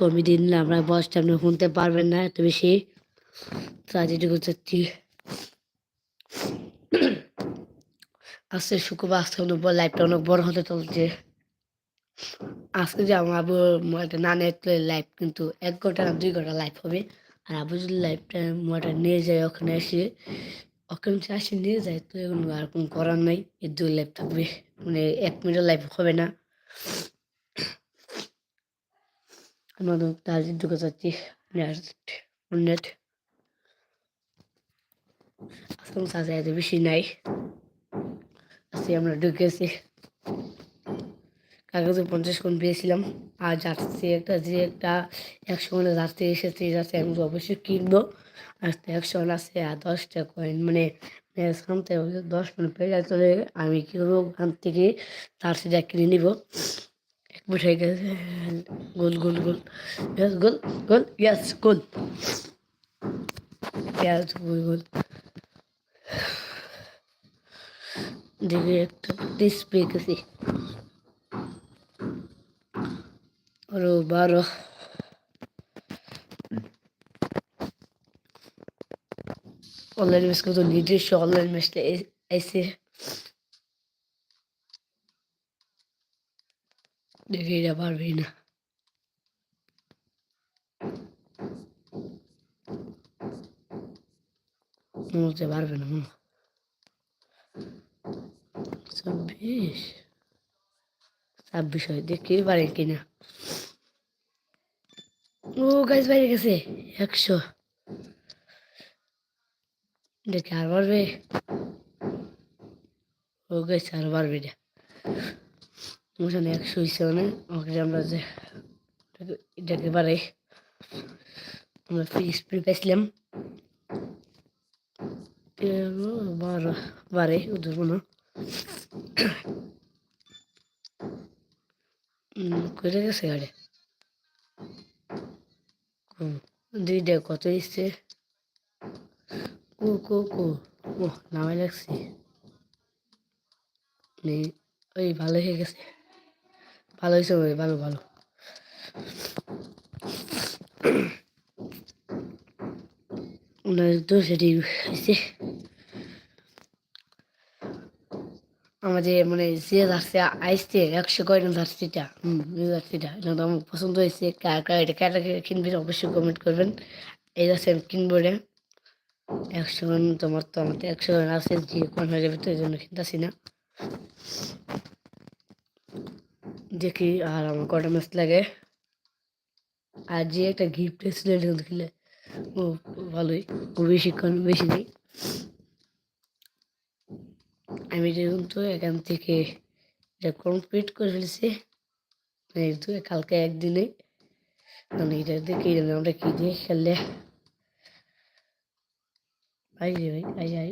কমই দিন আমরা বয়সটা আপনি শুনতে পারবেন না এত বেশি। আজ চাচ্ছি আজকে শুক্রবার, আজকে বড় লাইভটা অনেক বড় হতে চলছে। আজকে যে আমার আবু একটা নানের লাইভ কিন্তু এক ঘণ্টা না দুই ঘণ্টা লাইভ হবে। আর আবু যদি লাইভটা মোটা নিয়ে যায় ওখানে এসে, ওখানে আসে নিয়ে যায় তো এখন আর কোনো করার নাই। এই দুই লাইভ থাকবে। মানে এক মিনিট লাইভ হবে না। আমাদের তার ঢুকে যাচ্ছি নেট আজকে সাজা এত বেশি নাই আজকে আমরা ঢুকেছি কাগজে পঞ্চাশ কোন পেয়েছিলাম আর যাচ্ছে একটা যে একটা একশো মানে যাচ্ছে এসেছে যাচ্ছে আমি অবশ্যই কিনবো আর একশো আছে আর দশটা কয়েন মানে সামতে দশ মানে পেয়ে যায় চলে আমি কী করব ওখান থেকে তার সেটা কিনে নিব এক বসে গেছে গোল গোল গোল ইয়াস গোল গোল ইয়াস গোল ইয়াস গোল গোল দেখি একটা ডিসপ্লে গেছি আরও বারো অনলাইন ম্যাচ কিন্তু নিজস্ব অনলাইন ম্যাচটা এসে দেখি এটা পারবি না বলতে পারবে না ছাব্বিশ ছাব্বিশ হয় দেখি পারে কিনা ও গাছ বাইরে গেছে একশো দেখে আর পারবে ও গাছ আর পারবে না ওখানে একশো হয়েছে মানে ওকে আমরা যে এটাকে পারে আমরা ফ্রি স্প্রে পেয়েছিলাম বারো ওদের কোনো করে গেছে গাড়ি দুইটা কত এসছে কো কো কো ও নামাই লাগছে ওই ভালো হয়ে গেছে ভালো হয়েছে ভালো ভালো। তো সেটি হয়েছে। আমাদের মানে যে জার্সি আইসছে, একশো কয়জন জার্সিটা, হুম এই জার্সিটা, এটা তো আমার পছন্দ হয়েছে। কার কার, এটা কার কিনবেন অবশ্যই কমেন্ট করবেন। এই জার্সি আমি কিনবো রে একশো তোমার তো আমার তো একশো জন আছে, যে কোন হয়ে যাবে তো এই জন্য কিনতেছি না। দেখি, আর আমার কটা ম্যাচ লাগে। আর যে একটা গিফট এসেছিল এটা কিন্তু খেলে ও ভালোই ও বেশিক্ষণ বেশি নেই। আমি কিন্তু এখান থেকে এটা কমপ্লিট করে ফেলেছি। যেহেতু কালকে একদিনে। মানে এটা দেখে আমরা কী দিয়ে খেললে? আই রে ভাই, আই আই।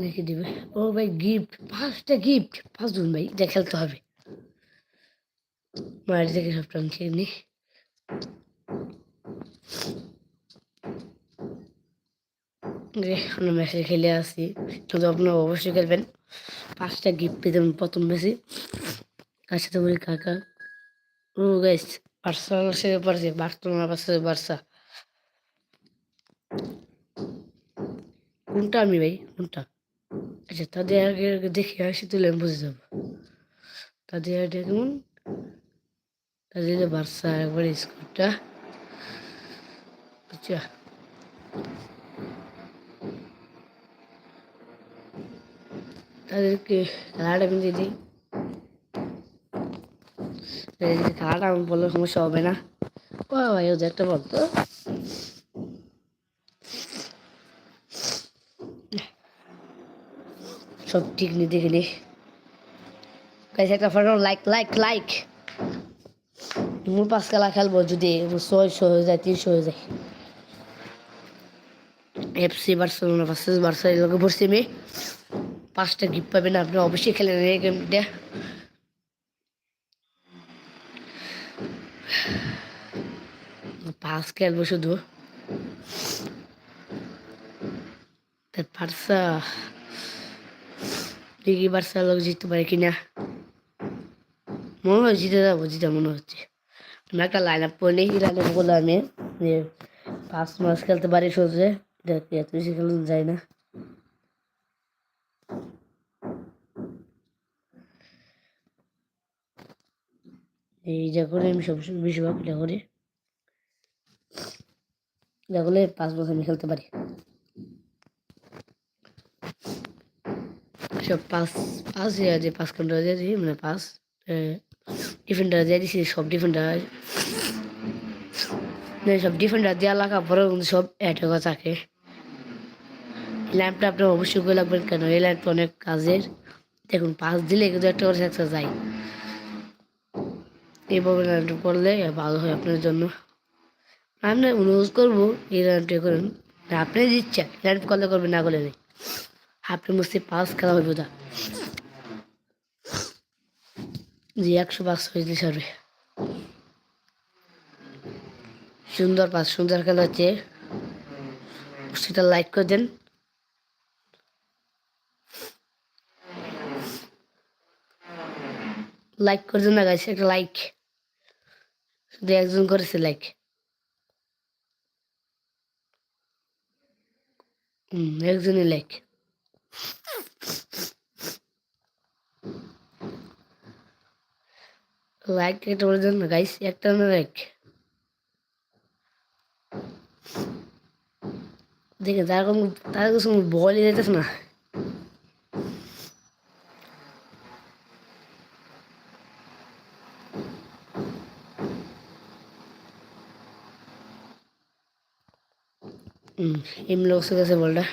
এখন কি দিবে। ও ভাই গিফট পাঁচটা গিফট পাঁচ জন ভাই, এটা খেলতে হবে। মায়ের থেকে সবটা আমি খেয়ে নিই আমরা ম্যাচে খেলে আসি। কিন্তু আপনারা অবশ্যই খেলবেন। পাঁচটা গিফট পেতে প্রথম ম্যাচে কার সাথে বলি কাকা, ও গাইস বার্সেলোনার সাথে পারছে বার্সেলোনা পাশে বার্সা কোনটা আমি ভাই, কোনটা? আচ্ছা তাদের আগে আগে দেখে আসি তুলে আমি বুঝে যাব। তাদের আগে কেমন তাদের বার্সা একবার স্কোরটা আচ্ছা তাদেরকে খেলাটা কিনতে দিই। খেলাটা আমি বললে সমস্যা হবে না। ও ভাই ওদের একটা বলতো সব ঠিক নিতে গেলে একটা ফটো লাইক লাইক লাইক মূল পাঁচ খেলা খেলব যদি ছয়শো হয়ে যায় তিনশো হয়ে যায়। এফসি বার্সেলোনা ভার্সেস এগুলোকে পড়ছি আমি পাঁচটা গিফট পাবেন আপনি অবশ্যই খেলেন এই গেমটা। পাঁচ খেলব শুধু। পারসা। দেখি বার্সা লোক জিততে পারে কিনা? মনে হয় জিতে যাব, জিতে মনে হচ্ছে। আমি একটা লাইন আপ করে নিই লাইন আপ করলে আমি যে পাঁচ মাস খেলতে পারি সোজে। দেখি, এত বেশি খেলতে যায় না। এই যা করে আমি সবসময় বেশিরভাগ এটা করি। যা করলে পাঁচ মাস আমি খেলতে পারি। সব পাঁচ পাঁচ দিয়ে আছে পাঁচ ঘণ্টা দিয়ে দিই মানে পাঁচ ডিফেন্ডার দিয়ে দিছি সব ডিফেন্ডার সব ডিফেন্ডার দেওয়া লাগা পরেও কিন্তু সব অ্যাটাকা থাকে। ল্যাম্পটা আপনার অবশ্যই করে লাগবেন কেন এই ল্যাম্পটা অনেক কাজের। দেখুন পাঁচ দিলে কিন্তু একটা করে সাকসেস যায় এইভাবে ল্যাম্পটা করলে ভালো হয় আপনার জন্য। আমি অনুরোধ করব এই ল্যাম্পটা করেন। আপনি দিচ্ছেন ল্যাম্প করলে করবেন, না করলে নেই। আপনি মুসতে পাস খেলা হইব দা জি একশো পাঁচ হয়েছে সার্ভে সুন্দর পাস, সুন্দর খেলা হচ্ছে। সেটা লাইক করে দেন। লাইক করে দেন না গাইছে একটা লাইক শুধু একজন করেছে লাইক একজনই লাইক লাইক একটা বলে দেন না গাইস একটা না লাইক দেখে তার কোনো তার কিছু বলই যেতেছে না হুম এমনি লোক গেছে বলটা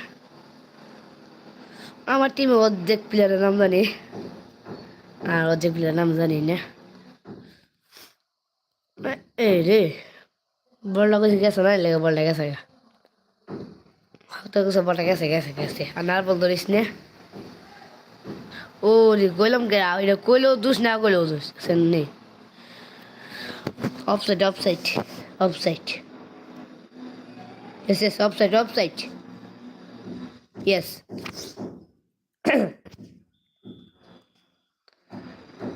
আমার টিমে অর্ধেক প্লেয়ারের নাম জানি। আর অর্ধেক প্লেয়ারের নাম জানি না। এই রে বলটা কিছু গেছে না লেগে বলটা গেছে গা। হয়তো কিছু বলটা গেছে গেছে গেছে। আর নার বল ধরিস নে। ও রে কইলাম কে এটা কইলেও দোষ না কইলেও দোষ সেন নেই। Offside offside offside Yes, yes, offside, offside. Yes.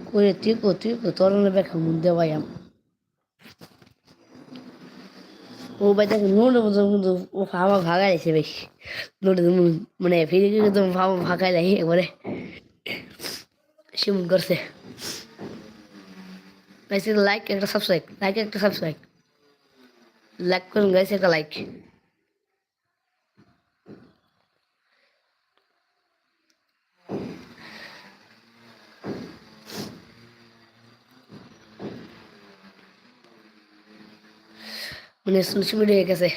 করে তোর না বেখা মুন্দে ভাই আম ও দেখে নোট কিন্তু ও ফামা ভাগাইছে বেশ নোট মানে ফিরে গিয়ে তো ফামা ভাগাই লাগে একবারে সিমন করছে লাইক একটা সাবস্ক্রাইব লাইক একটা সাবস্ক্রাইব লাইক করুন গাইছে একটা লাইক মানে সোশ্যাল মিডিয়া গেছে।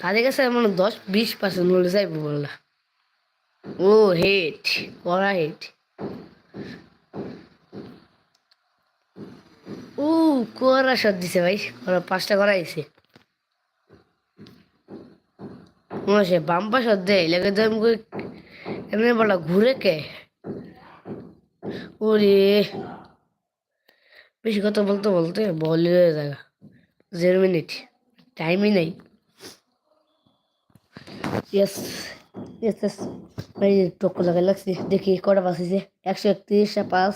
তাদের কাছে মানে দশ বিশ পার্সেন্ট বলে যাইব বললা। ও হেট করা হেট। ও করা শট দিছে ভাই করা পাঁচটা করা আইছে সে বাম্পা শট দেয় লেগে তো আমি এমনি বলা ঘুরে কে? ওরে, বেশি কথা বলতে বলতে বলে জায়গা জিরো মিনিট টাইমই নেই ইয়েস ইয়েস ইয়েস ভাই লাগাই লাগছে দেখি, কটা পাস হয়েছে একশো একত্রিশটা পাস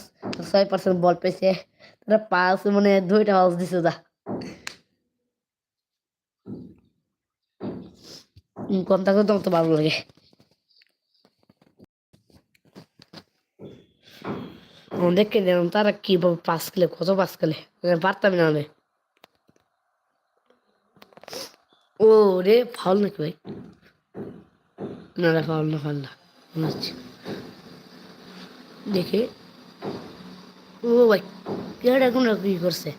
ছয় পার্সেন্ট বল পেয়েছে। তারা পাস মানে দুইটা পাস দিছে দা কম থাকলে তো তো ভালো লাগে। দেখে নিলাম তারা কীভাবে পাস খেলে, কত পাস খেলে। পারতাম না আমি। ও রে ফাউল নাকি ভাই? না রে ফাউল না ফাউল না হচ্ছে। দেখে, ও ভাই কেটা এখন কি করছে?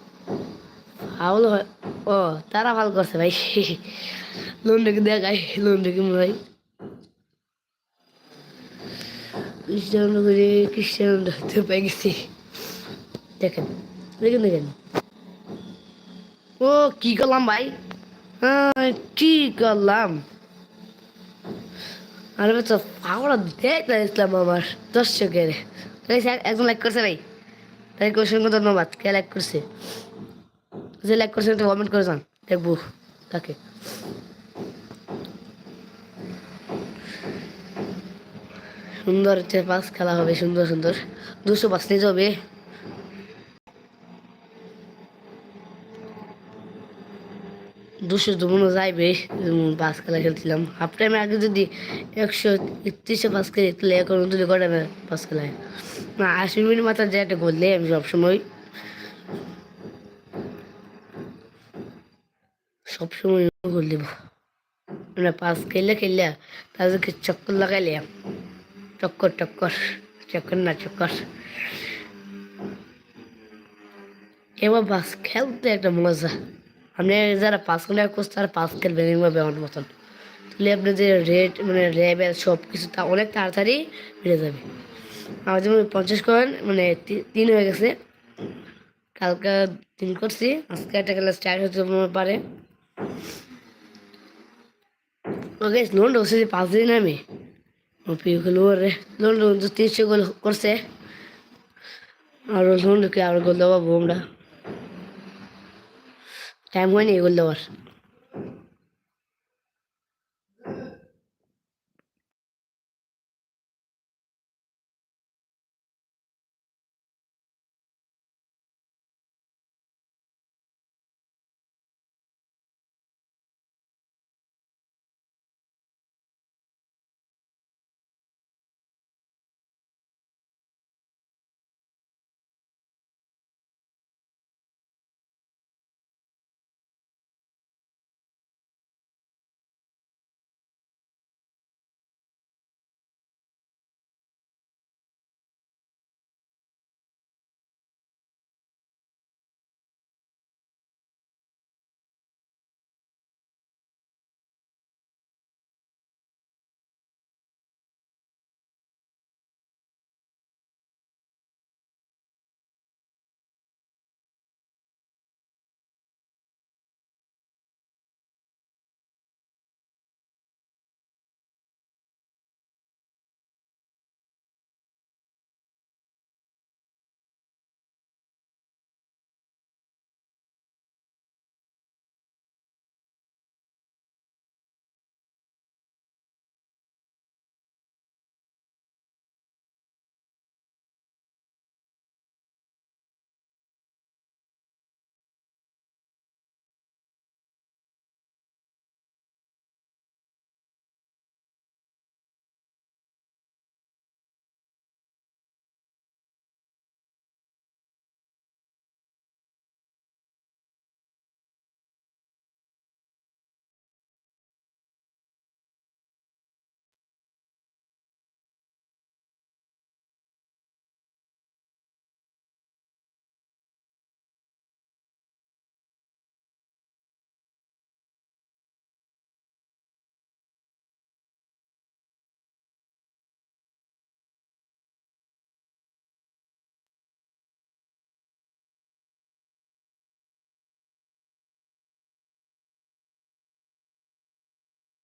ফাউল ও, তারা ফাউল করছে ভাই। লোন রেখে দেখাই লোন রেখে ভাই খ্রিস্টানো করে খ্রিস্টানো ধরতে পেয়ে গেছি। দেখেন দেখেন দেখেন। ও, কি করলাম ভাই? করলাম আরে তো আমরা দেখতে ইসলাম আমার। একজন লাইক করছে ভাই। ধন্যবাদ। কে লাইক করছে? যে লাইক করছে, একটু কমেন্ট করে যান। দেখব তাকে। সুন্দর পাস খেলা হবে, সুন্দর সুন্দর। দুশো পাস নিয়ে যাবে দুশো দুমনো যাইবে। যেমন পাস খেলা খেলছিলাম। হাফ টাইমের আগে যদি একশো একত্রিশে পাস খেলি, তাহলে এখন যদি কটা পাস খেলায়? না আশি মিনিট মাত্র যে একটা গোল আমি সবসময়। সবসময় গোল দেব মানে পাস খেললে খেললে তাদেরকে চক্কর লাগাইলে, চক্কর, টক্কর, চক্কর না চক্কর। এবার পাস খেলতে একটা মজা। আপনি যারা পাস খেলে কোচ তারা পাস খেলবেন এইভাবে আমার মতন। তাহলে আপনি যে রেট মানে লেভেল সব কিছু তা অনেক তাড়াতাড়ি বেড়ে যাবে। আমার যেমন পঞ্চাশ কয়েন মানে তিন হয়ে গেছে। কালকে তিন করছি, আজকে একটা খেলা স্টার্ট হতে পারে। ওকে লোন ঢুকছে যে পাঁচ দিন আমি রে লোন তিনশো গোল করছে। আর লোন ঢুকে আর গোল দেওয়া আমরা? টাইম হয়নি গোল দেওয়ার